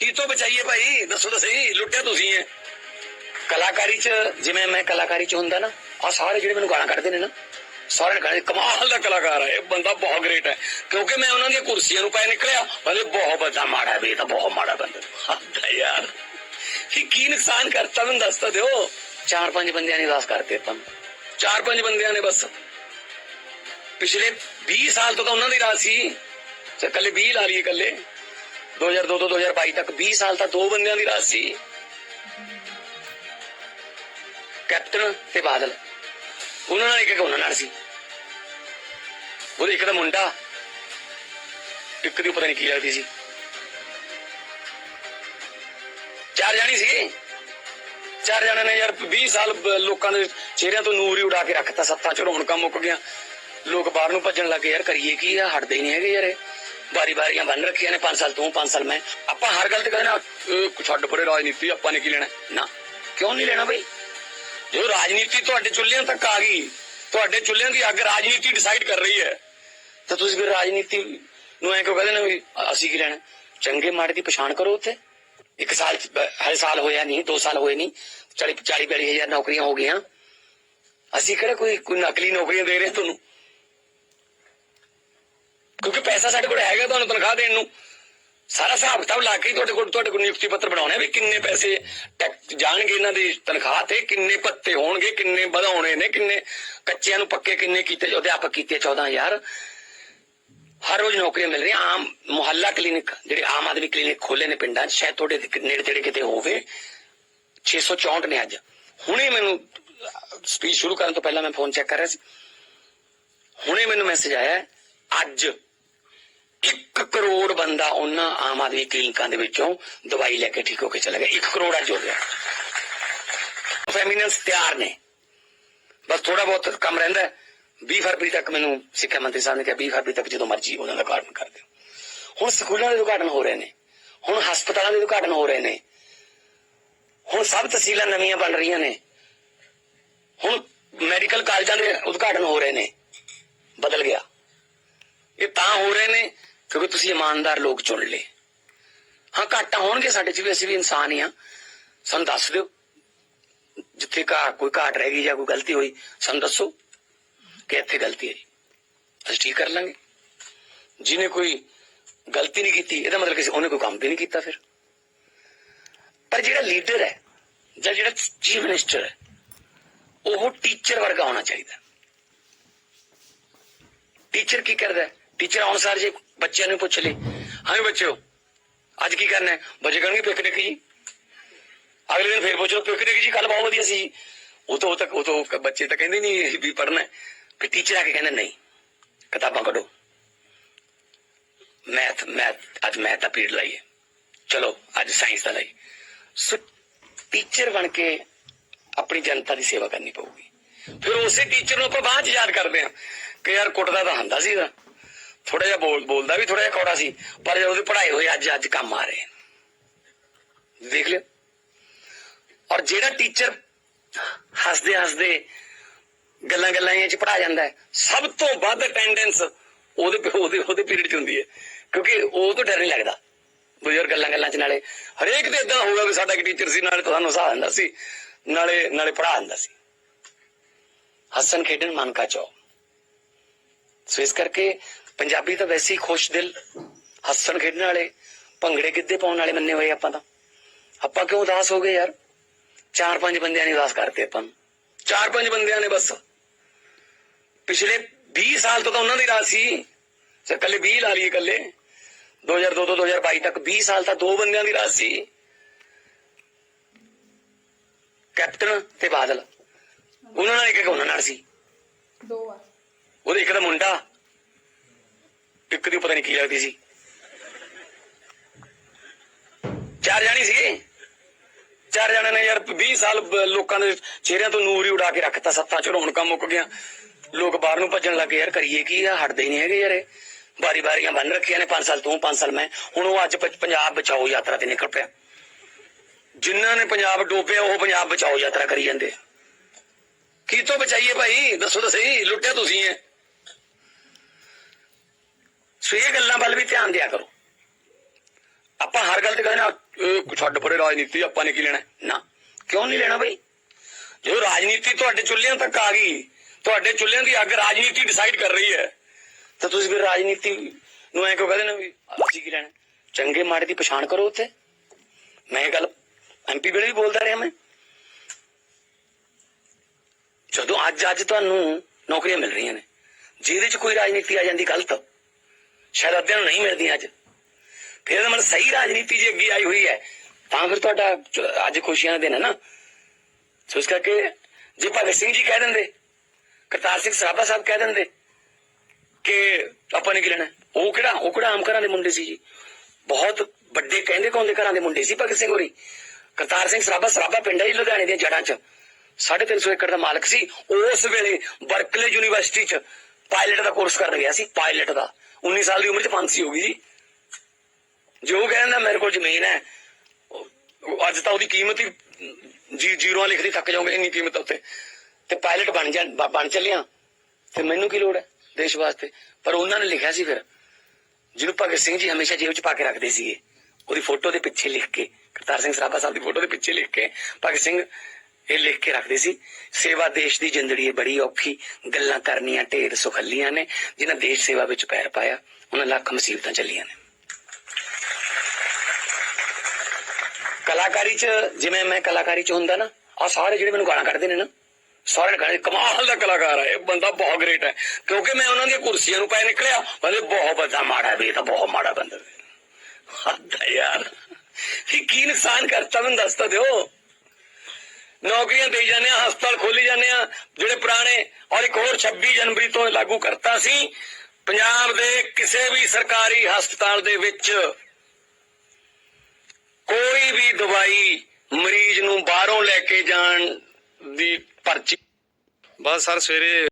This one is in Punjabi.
ਕੀ ਤੋਂ ਬਚਾਈਏ ਭਾਈ? ਦੱਸੋ ਤਾਂ ਸਹੀ ਲੁੱਟਿਆ ਤੁਸੀਂ ਐ ਕਲਾਕਾਰੀ ਚ ਜਿਵੇਂ ਮੈਂ ਕਲਾਕਾਰੀ ਚ ਹੁੰਦਾ ਨਾ ਆ ਸਾਰੇ ਜਿਹੜੇ ਮੈਨੂੰ ਗਾਲਾਂ ਕੱਢਦੇ ਨੇ ਨਾ ਸਾਰੇ ਨੇ ਕਹੇ ਕਮਾਲ ਦਾ ਕਲਾਕਾਰ ਹੈ ਇਹ ਬੰਦਾ ਬਹੁਤ ਗ੍ਰੇਟ ਹੈ। ਕਿਉਂਕਿ ਮੈਂ ਉਹਨਾਂ ਦੀਆਂ ਕੁਰਸੀਆਂ ਨੂੰ ਪੈ ਨਿਕਲਿਆ ਭਲੇ ਬਹੁਤ ਬੰਦਾ ਮਾੜਾ ਵੀ ਇਹ ਤਾਂ ਬਹੁਤ ਮਾੜਾ ਬੰਦਾ ਹੱਦਾ ਯਾਰ ਕੀ ਕੀ ਨੁਕਸਾਨ ਕਰਤਾ ਮੈਨੂੰ ਦੱਸ ਤਾਂ ਦਿਓ। ਚਾਰ ਪੰਜ ਬੰਦਿਆਂ ਨੇ ਦਾਸ ਕਰਤੇ ਤਾਂ ਚਾਰ ਪੰਜ ਬੰਦਿਆਂ ਨੇ ਬਸ। ਪਿਛਲੇ 20 ਸਾਲ ਤੋਂ ਤਾਂ ਉਹਨਾਂ ਦੀ ਰਾਜ ਸੀ। ਤੇ ਕੱਲੇ 20 ਲਾ ਲਈਏ ਕੱਲੇ 2002 ਤੋਂ 2022 ਤੱਕ 20 ਸਾਲ ਤਾਂ ਦੋ ਬੰਦਿਆਂ ਦੀ ਰਾਜ ਸੀ। ਕੈਪਟਨ ਤੇ ਬਾਦਲ। ਉਹਨਾਂ ਨਾਲ ਇੱਕ ਇੱਕ ਉਹਨਾਂ ਨਾਲ ਸੀ। ਉਹਦੇ ਇੱਕ ਦਾ ਮੁੰਡਾ, ਇੱਕ ਦੀ ਪਤਾ ਨਹੀਂ ਕੀ ਲੱਗਦੀ ਸੀ। ਚਾਰ ਜਾਣੀ ਸੀ। ਚਾਰ ਜਣਿਆਂ ਨੇ ਯਾਰ 20 ਸਾਲ ਲੋਕਾਂ ਦੇ ਚਿਹਰਿਆਂ ਤੋਂ ਨੂਰ ਹੀ ਉਡਾ ਕੇ ਰੱਖਤਾ, ਸੱਤਾਂ ਚ ਰੌਣਕਾਂ ਮੁੱਕ ਗਿਆ। ਲੋਕ ਬਾਹਰ ਨੂੰ ਭੱਜਣ ਲੱਗੇ ਯਾਰ ਕਰੀਏ ਕੀ ਆ, ਹਟਦੇ ਹੀ ਨਹੀਂ ਹੈਗੇ ਯਾਰ ਇਹ। ਬਾਰੀ ਬਾਰੀਆਂ ਬੰਨ ਰੱਖੀਆਂ ਨੇ 5 ਸਾਲ ਤੂੰ 5 ਸਾਲ ਮੈਂ। ਆਪਾਂ ਹਰ ਗੱਲ ਤੇ ਕਹਿੰਦੇ ਨਾ ਛੱਡ ਪਰੇ ਰਾਜਨੀਤੀ, ਆਪਾਂ ਨੇ ਕੀ ਲੈਣਾ? ਨਾ, ਕਿਉਂ ਨਹੀਂ ਲੈਣਾ ਬਈ? ਜੋ ਰਾਜਨੀਤੀ ਤੁਹਾਡੇ ਚੁੱਲ੍ਹਿਆਂ ਤੱਕ ਆ ਗਈ, ਤੁਹਾਡੇ ਚੁੱਲ੍ਹਿਆਂ ਦੀ ਅੱਗ ਰਾਜਨੀਤੀ ਡਿਸਾਈਡ ਕਰ ਰਹੀ ਹੈ, ਤਾਂ ਤੁਸੀਂ ਫਿਰ ਰਾਜਨੀਤੀ ਨੂੰ ਐਂ ਕਿਉਂ ਕਹਿੰਦੇ ਨੇ ਅਸੀਂ ਕੀ ਲੈਣਾ? ਚੰਗੇ ਮਾੜੇ ਦੀ ਪਛਾਣ ਕਰੋ ਉੱਥੇ। ਇੱਕ ਸਾਲ ਚ ਹਰ ਸਾਲ ਹੋਇਆ ਨਹੀਂ 2 ਸਾਲ ਹੋਏ ਨਹੀਂ 40 40 42 ਹਜ਼ਾਰ ਨੌਕਰੀਆਂ ਹੋ ਗਈਆਂ। ਅਸੀਂ ਕਿਹੜਾ ਕੋਈ ਕੋਈ ਨਕਲੀ ਨੌਕਰੀਆਂ ਦੇ ਰਹੇ ਤੁਹਾਨੂੰ? ਕਿਉਂਕਿ ਪੈਸਾ ਸਾਡੇ ਕੋਲ ਹੈਗਾ ਤੁਹਾਨੂੰ ਤਨਖਾਹ ਦੇਣ ਨੂੰ। ਸਾਰਾ ਹਿਸਾਬ ਕਿਤਾਬ ਲਾ ਕੇ ਤੁਹਾਡੇ ਕੋਲ ਤੁਹਾਡੇ ਕੋਲ ਨਿਯੁਕਤੀ ਪੱਤਰ ਬਣਾਉਣੇ ਵੀ ਕਿੰਨੇ ਪੈਸੇ ਜਾਣਗੇ ਇਹਨਾਂ ਦੀ ਤਨਖਾਹ ਤੇ, ਕਿੰਨੇ ਪੱਤੇ ਹੋਣਗੇ, ਕਿੰਨੇ ਵਧਾਉਣੇ ਨੇ, ਕਿੰਨੇ ਕੱਚਿਆਂ ਨੂੰ ਪੱਕੇ ਕਿੰਨੇ ਕੀਤੇ, ਅਧਿਆਪਕ ਕੀਤੇ 14000 ਹਰ ਰੋਜ਼ ਨੌਕਰੀਆਂ ਮਿਲ ਰਹੀਆਂ, ਆਮ ਮੁਹੱਲਾ ਕਲੀਨਿਕ, ਜਿਹੜੇ ਆਮ ਆਦਮੀ ਕਲੀਨਿਕ ਖੋਲੇ ਨੇ ਪਿੰਡਾਂ 'ਚ, ਸ਼ਾਇਦ ਤੁਹਾਡੇ ਨੇੜੇ ਤੇੜੇ ਕਿਤੇ ਹੋਵੇ। 664 ਨੇ ਅੱਜ। ਹੁਣੇ ਮੈਨੂੰ ਸਪੀਚ ਸ਼ੁਰੂ ਕਰਨ ਤੋਂ ਪਹਿਲਾਂ ਮੈਂ ਫੋਨ ਚੈੱਕ ਕਰ ਰਿਹਾ ਸੀ। ਹੁਣੇ ਮੈਨੂੰ ਮੈਸੇਜ ਆਇਆ ਅੱਜ। 1 ਕਰੋੜ ਬੰਦਾ ਉਹਨਾਂ ਆਮ ਆਦਮੀ ਕਲੀਨਿਕਾਂ ਦੇ ਵਿੱਚੋਂ ਦਵਾਈ ਲੈ ਕੇ ਠੀਕ ਹੋ ਕੇ ਚਲਾ ਗਿਆ। 1 ਕਰੋੜ ਅੱਜ ਹੋ ਗਿਆ ਫੈਮਿਨਸ ਤਿਆਰ ਨੇ। ਬਸ ਥੋੜਾ ਬਹੁਤ ਕੰਮ ਰਹਿੰਦਾ ਹੈ। 20 ਫਰਵਰੀ ਤੱਕ ਮੈਨੂੰ ਸਿੱਖਿਆ ਮੰਤਰੀ ਸਾਹਿਬ ਨੇ ਕਿਹਾ 20 ਫਰਵਰੀ ਤੱਕ ਜਦੋਂ ਮਰਜ਼ੀ ਉਹਨਾਂ ਦਾ ਉਦਘਾਟਨ ਕਰ ਦਿਓ। ਹੁਣ ਸਕੂਲਾਂ ਦੇ ਉਦਘਾਟਨ ਹੋ ਰਹੇ ਨੇ। ਹੁਣ ਹਸਪਤਾਲਾਂ ਦੇ ਉਦਘਾਟਨ ਹੋ ਰਹੇ ਨੇ। ਹੁਣ ਸਭ ਤਹਿਸੀਲਾਂ ਨਵੀਆਂ ਬਣ ਰਹੀਆਂ ਨੇ। ਹੁਣ ਮੈਡੀਕਲ ਕਾਲਜਾਂ ਦੇ ਉਦਘਾਟਨ ਹੋ ਰਹੇ ਨੇ। ਬਦਲ ਗਿਆ। ਇਹ ਤਾਂ ਹੋ ਰਹੇ ਨੇ ਕਿਉਂਕਿ ਤੁਸੀਂ ਇਮਾਨਦਾਰ ਲੋਕ ਚੁਣ ਲਏ। ਹਾਂ, ਘਾਟਾਂ ਹੋਣਗੇ ਸਾਡੇ ਚ ਵੀ, ਅਸੀਂ ਵੀ ਇਨਸਾਨ ਹੀ ਆ ਸਾਨੂੰ ਦੱਸ ਦਿਓ। ਜਿੱਥੇ ਘਾ ਕੋਈ ਘਾਟ ਰਹਿ ਗਈ ਜਾਂ ਕੋਈ ਗਲਤੀ ਹੋਈ, ਸਾਨੂੰ ਦੱਸੋ ਕਿ ਇੱਥੇ ਗਲਤੀ ਹੈ ਜੀ। ਅਸੀਂ ਠੀਕ ਕਰ ਲਾਂਗੇ। ਜਿਹਨੇ ਕੋਈ ਗਲਤੀ ਨਹੀਂ ਕੀਤੀ, ਇਹਦਾ ਮਤਲਬ ਕਿਸੇ, ਉਹਨੇ ਕੋਈ ਕੰਮ ਵੀ ਨਹੀਂ ਕੀਤਾ ਫਿਰ। ਪਰ ਜਿਹੜਾ ਲੀਡਰ ਹੈ, ਜਾਂ ਜਿਹੜਾ ਚੀਫ ਮਿਨਿਸਟਰ ਹੈ, ਉਹ ਟੀਚਰ ਵਰਗਾ ਹੋਣਾ ਚਾਹੀਦਾ। ਟੀਚਰ ਕੀ ਕਰਦਾ ਹੈ? ਟੀਚਰ ਆਉਣ ਸਾਰ ਜੇ ਬੱਚਿਆਂ ਨੂੰ ਪੁੱਛ ਲੇ। ਹਾਂ ਵੀ ਬੱਚਿਓ, ਅੱਜ ਕੀ ਕਰਨਾ ਹੈ? ਬੱਚੇ ਕਹਿਣਗੇ ਪਿਕਨਿਕ ਜੀ। ਅਗਲੇ ਦਿਨ ਫੇਰ ਪੁੱਛੋ ਪਿਕਨਿਕ ਜੀ ਕੱਲ ਬਹੁਤ ਵਧੀਆ ਸੀ। ਉਹ ਤੋਂ ਉਹ ਤੱਕ, ਉਹ ਤੋਂ ਬੱਚੇ ਤਾਂ ਕਹਿੰਦੇ ਨਹੀਂ ਵੀ ਪੜਨਾ ਫਿਰ ਟੀਚਰ ਆ ਕੇ ਕਹਿੰਦਾ, ਨਹੀਂ, ਕਿਤਾਬਾਂ ਕੱਢੋ। ਮੈਥ ਮੈਥ ਅੱਜ ਮੈਥ ਦਾ ਪੀਰੀਅਡ ਲਾਈਏ ਚਲੋ, ਅੱਜ ਸਾਇੰਸ ਦਾ ਲਾਈਏ ਸੋ ਟੀਚਰ ਬਣ ਕੇ ਆਪਣੀ ਜਨਤਾ ਦੀ ਸੇਵਾ ਕਰਨੀ ਪਊਗੀ। ਫਿਰ ਉਸੇ ਟੀਚਰ ਨੂੰ ਆਪਾਂ ਬਾਅਦ ਚ ਯਾਦ ਕਰਦੇ ਹਾਂ ਕਿ ਯਾਰ ਕੁੱਟਦਾ ਤਾਂ ਹੁੰਦਾ ਸੀਗਾ ਥੋੜਾ ਜਿਹਾ ਬੋਲ, ਬੋਲਦਾ ਵੀ ਥੋੜਾ ਜਿਹਾ ਕੌੜਾ ਸੀ, ਪਰ ਜਦੋਂ ਉਹਦੀ ਪੜ੍ਹਾਈ ਹੋਈ ਅੱਜ ਅੱਜ ਕੰਮ ਆ ਰਹੇ ਦੇਖ ਲਿਓ। ਔਰ ਜਿਹੜਾ ਟੀਚਰ ਹੱਸਦੇ ਹੱਸਦੇ ਗੱਲਾਂ ਗੱਲਾਂ ਇਹ ਪੜਾ ਜਾਂਦਾ ਸਭ ਤੋਂ ਵੱਧ ਅਟੈਂਡੈਂਸ ਉਹਦੇ ਉਹਦੇ ਉਹਦੇ ਪੀਰੀਅਡ ਚ ਹੁੰਦੀ ਹੈ। ਕਿਉਂਕਿ ਉਹ ਤੋਂ ਡਰ ਨਹੀਂ ਲੱਗਦਾ। ਬਜ਼ੁਰਗ ਗੱਲਾਂ ਗੱਲਾਂ ਚ ਨਾਲੇ ਹਰੇਕ ਦੇ ਇਦਾਂ ਹੋਊਗਾ ਵੀ ਸਾਡਾ ਇੱਕ ਟੀਚਰ ਸੀ, ਨਾਲੇ ਤੁਹਾਨੂੰ ਹਸਾ ਦਿੰਦਾ ਸੀ, ਨਾਲੇ ਨਾਲੇ ਪੜਾ ਦਿੰਦਾ ਸੀ। ਹੱਸਣ, ਖੇਡਣ, ਮਨ ਕਾ ਚਾਓ ਸੋ ਇਸ ਕਰਕੇ ਪੰਜਾਬੀ ਤਾਂ ਵੈਸੇ ਹੀ ਖੁਸ਼ ਦਿਲ ਹੱਸਣ ਖੇਡਣ ਵਾਲੇ ਭੰਗੜੇ ਗਿੱਧੇ ਪਾਉਣ ਵਾਲੇ ਮੰਨੇ ਹੋਏ ਆਪਾਂ ਤਾਂ। ਆਪਾਂ ਕਿਉਂ ਉਦਾਸ ਹੋ ਗਏ ਯਾਰ? ਚਾਰ ਪੰਜ ਬੰਦਿਆਂ ਨੇ ਉਦਾਸ ਕਰਤੇ ਆਪਾਂ ਨੂੰ। ਚਾਰ ਪੰਜ ਬੰਦਿਆਂ ਨੇ ਬਸ। ਪਿਛਲੇ 20 ਸਾਲ ਤੋਂ ਤਾਂ ਉਹਨਾਂ ਦੀ ਰਾਜ ਸੀ। ਤੇ ਕੱਲੇ 20 ਲਾ ਲਈਏ ਕੱਲੇ 2002 ਤੋਂ 2022 ਤੱਕ 20 ਸਾਲ ਤਾਂ ਦੋ ਬੰਦਿਆਂ ਦੀ ਰਾਜ ਸੀ। ਕੈਪਟਨ ਤੇ ਬਾਦਲ। ਉਹਨਾਂ ਨਾਲ ਇੱਕ ਇੱਕ ਉਹਨਾਂ ਨਾਲ ਸੀ। ਦੋ ਆ ਉਹਦੇ ਇੱਕ ਦਾ ਮੁੰਡਾ। ਇੱਕ ਦੀ ਪਤਾ ਨਹੀਂ ਕੀ ਲੱਗਦੀ ਸੀ। ਚਾਰ ਜਾਣੀ ਸੀ ਚਾਰ ਜਣਿਆਂ ਨੇ ਯਾਰ 20 ਸਾਲ ਲੋਕਾਂ ਦੇ ਚਿਹਰਿਆਂ ਤੋਂ ਨੂਰ ਹੀ ਉਡਾ ਕੇ ਰੱਖਤਾ ਸੱਤਾਂ ਚ ਰੌਣਕਾਂ ਮੁੱਕ ਗਿਆ। ਲੋਕ ਬਾਹਰ ਨੂੰ ਭੱਜਣ ਲੱਗੇ ਯਾਰ ਕਰੀਏ ਕੀ ਆ, ਹਟਦੇ ਹੀ ਨਹੀਂ ਹੈਗੇ ਯਾਰ ਇਹ। ਬਾਰੀ ਬਾਰੀਆਂ ਬੰਨ ਰੱਖੀਆਂ ਨੇ 5 ਸਾਲ ਤੂੰ 5 ਸਾਲ ਮੈਂ। ਹੁਣ ਉਹ ਅੱਜ ਪੰਜਾਬ ਬਚਾਓ ਯਾਤਰਾ ਤੇ ਨਿਕਲ ਪਿਆ। ਜਿਨ੍ਹਾਂ ਨੇ ਪੰਜਾਬ ਡੋਬਿਆ, ਉਹ ਪੰਜਾਬ ਬਚਾਓ ਯਾਤਰਾ ਕਰੀ ਜਾਂਦੇ। ਕੀ ਤੋਂ ਬਚਾਈਏ ਭਾਈ? ਦੱਸੋ ਤਾਂ ਸਹੀ, ਲੁੱਟਿਆ ਤੁਸੀਂ ਐ ਸੋ ਇਹ ਗੱਲਾਂ ਵੱਲ ਵੀ ਧਿਆਨ ਦਿਆ ਕਰੋ। ਆਪਾਂ ਹਰ ਗੱਲ ਤੇ ਕਹਿੰਦੇ ਨਾ ਇਹ ਛੱਡ ਪਰੇ ਰਾਜਨੀਤੀ, ਆਪਾਂ ਨੇ ਕੀ ਲੈਣਾ? ਨਾ, ਕਿਉਂ ਨਹੀਂ ਲੈਣਾ ਬਈ? ਜਦੋਂ ਰਾਜਨੀਤੀ ਤੁਹਾਡੇ ਚੁੱਲ੍ਹਿਆਂ ਤੱਕ ਆ ਗਈ, ਤੁਹਾਡੇ ਚੁੱਲ੍ਹਿਆਂ ਦੀ ਅੱਗ ਰਾਜਨੀਤੀ ਡਿਸਾਈਡ ਕਰ ਰਹੀ ਹੈ, ਤਾਂ ਤੁਸੀਂ ਫਿਰ ਰਾਜਨੀਤੀ ਨੂੰ ਐ ਕਿਉਂ ਕਹਿੰਦੇ ਨਾ ਵੀ ਅਸੀਂ ਕੀ ਲੈਣਾ? ਚੰਗੇ ਮਾੜੇ ਦੀ ਪਛਾਣ ਕਰੋ ਉੱਥੇ। ਮੈਂ ਇਹ ਗੱਲ ਐਮਪੀ ਵੇਲੇ ਵੀ ਬੋਲਦਾ ਰਿਹਾ ਮੈਂ। ਜਦੋਂ ਅੱਜ ਅੱਜ ਤੁਹਾਨੂੰ ਨੌਕਰੀਆਂ ਮਿਲ ਰਹੀਆਂ ਨੇ, ਜਿਹਦੇ ਚ ਕੋਈ ਰਾਜਨੀਤੀ ਆ ਜਾਂਦੀ, ਗਲਤ। ਸ਼ਾਇਦ ਅੱਧਿਆਂ ਨੂੰ ਨਹੀਂ ਮਿਲਦੀਆਂ ਅੱਜ। ਫਿਰ ਇਹਦਾ ਮਤਲਬ ਸਹੀ ਰਾਜਨੀਤੀ ਜੇ ਅੱਗੇ ਆਈ ਹੋਈ ਹੈ। ਤਾਂ ਫਿਰ ਤੁਹਾਡਾ ਅੱਜ ਖੁਸ਼ੀਆਂ ਦਾ ਦਿਨ ਹੈ ਨਾ। ਸੋ ਇਸ ਕਰਕੇ ਜੇ ਭਗਤ ਸਿੰਘ ਜੀ ਕਹਿ ਦਿੰਦੇ, ਕਰਤਾਰ ਸਿੰਘ ਸਰਾਭਾ ਸਾਹਿਬ ਕਹਿ ਦਿੰਦੇ ਕਿ ਆਪਾਂ ਨੇ ਕੀ ਲੈਣਾ? ਉਹ ਕਿਹੜਾ ਉਹ ਕਿਹੜਾ ਆਮ ਘਰਾਂ ਦੇ ਮੁੰਡੇ ਸੀ ਜੀ? ਬਹੁਤ ਵੱਡੇ ਕਹਿੰਦੇ ਕੌਣ ਘਰਾਂ ਦੇ ਮੁੰਡੇ ਸੀ ਭਗਤ ਸਿੰਘ ਹੋਰੀ? ਕਰਤਾਰ ਸਿੰਘ ਸਰਾਭਾ ਸਰਾਭਾ ਪਿੰਡ ਹੈ ਜੀ ਲੁਧਿਆਣੇ ਦੀਆਂ ਜੜਾਂ 'ਚ। 350 ਏਕੜ ਦਾ ਮਾਲਕ ਸੀ। ਉਸ ਵੇਲੇ ਬਰਕਲੇ ਯੂਨੀਵਰਸਿਟੀ 'ਚ ਪਾਇਲਟ ਦਾ ਕੋਰਸ ਕਰਨ ਗਿਆ ਸੀ, ਪਾਇਲਟ ਦਾ। 19 ਸਾਲ ਦੀ ਉਮਰ 'ਚ ਫਾਂਸੀ ਹੋ ਗਈ ਜੀ। ਜੋ ਕਹਿੰਦਾ ਮੇਰੇ ਕੋਲ ਜ਼ਮੀਨ ਹੈ ਅੱਜ ਤਾਂ ਉਹਦੀ ਕੀਮਤ ਹੀ ਜੀ ਜ਼ੀਰੋਆਂ ਲਿਖਦੀ ਥੱਕ ਜਾਓਗੇ, ਇੰਨੀ ਕੀਮਤ ਉੱਤੇ ਤੇ ਪਾਇਲਟ ਬਣ ਜਾ ਬਣ ਚੱਲਿਆ। ਤੇ ਮੈਨੂੰ ਕੀ ਲੋੜ ਹੈ ਦੇਸ਼ ਵਾਸਤੇ? ਪਰ ਉਹਨਾਂ ਨੇ ਲਿਖਿਆ ਸੀ ਫਿਰ, ਜਿਹਨੂੰ ਭਗਤ ਸਿੰਘ ਜੀ ਹਮੇਸ਼ਾ ਜੇਬ 'ਚ ਪਾ ਕੇ ਰੱਖਦੇ ਸੀਗੇ। ਉਹਦੀ ਫੋਟੋ ਦੇ ਪਿੱਛੇ ਲਿਖ ਕੇ, ਕਰਤਾਰ ਸਿੰਘ ਸਰਾਭਾ ਸਾਹਿਬ ਦੀ ਫੋਟੋ ਦੇ ਪਿੱਛੇ ਲਿਖ ਕੇ, ਭਗਤ ਸਿੰਘ ਇਹ ਲਿਖ ਕੇ ਰੱਖਦੇ ਸੀ, ਸੇਵਾ ਦੇਸ਼ ਦੀ ਜ਼ਿੰਦੜੀ ਬੜੀ ਔਖੀ, ਗੱਲਾਂ ਕਰਨੀਆਂ ਢੇਰ ਸੁਖੱਲੀਆਂ ਨੇ, ਜਿਨ੍ਹਾਂ ਦੇਸ਼ ਸੇਵਾ ਵਿੱਚ ਪੈਰ ਪਾਇਆ, ਉਹਨਾਂ ਲੱਖ ਮੁਸੀਬਤਾਂ ਚੱਲੀਆਂ ਨੇ। ਕਲਾਕਾਰੀ ਚ, ਜਿਵੇਂ ਮੈਂ ਕਲਾਕਾਰੀ ਚ ਹੁੰਦਾ ਨਾ ਆ ਸਾਰੇ ਜਿਹੜੇ ਮੈਨੂੰ ਗਾਲਾਂ ਕੱਢਦੇ ਨੇ ਨਾ ਸਾਰੇ ਕਹਿੰਦੇ ਕਮਾਲ ਦਾ ਕਲਾਕਾਰ ਹੈ, ਇਹ ਬੰਦਾ ਬਹੁਤ ਗ੍ਰੇਟ ਹੈ। ਕਿਉਂਕਿ ਮੈਂ ਉਹਨਾਂ ਦੀਆਂ ਕੁਰਸੀਆਂ ਨੂੰ ਪੈ ਨਿਕਲਿਆ ਬੰਦੇ ਬਹੁਤ ਬੰਦਾ ਮਾੜਾ ਵੀ ਇਹ ਤਾਂ ਬਹੁਤ ਮਾੜਾ ਬੰਦਾ ਹੱਦ ਯਾਰ। ਇਹ ਕੀ ਨੁਕਸਾਨ ਕਰਤਾ ਮੈਨੂੰ ਦੱਸ ਦਿਓ। ਨੌਕਰੀਆਂ ਦੇਈ ਜਾਂਦੇ ਆ ਹਸਪਤਾਲ ਖੋਲੀ ਜਾਂਦੇ ਆ ਜਿਹੜੇ ਪੁਰਾਣੇ ਔਰ ਇੱਕ ਹੋਰ 26 ਜਨਵਰੀ ਤੋਂ ਲਾਗੂ ਕਰਤਾ ਸੀ, ਪੰਜਾਬ ਦੇ ਕਿਸੇ ਵੀ ਸਰਕਾਰੀ ਹਸਪਤਾਲ ਦੇ ਵਿੱਚ ਕੋਈ ਵੀ ਦਵਾਈ ਮਰੀਜ਼ ਨੂੰ ਬਾਹਰੋਂ ਲੈ ਕੇ ਜਾਣ ਦੀ ਪਰਚੀ ਬਸ ਸਰ, ਸਵੇਰੇ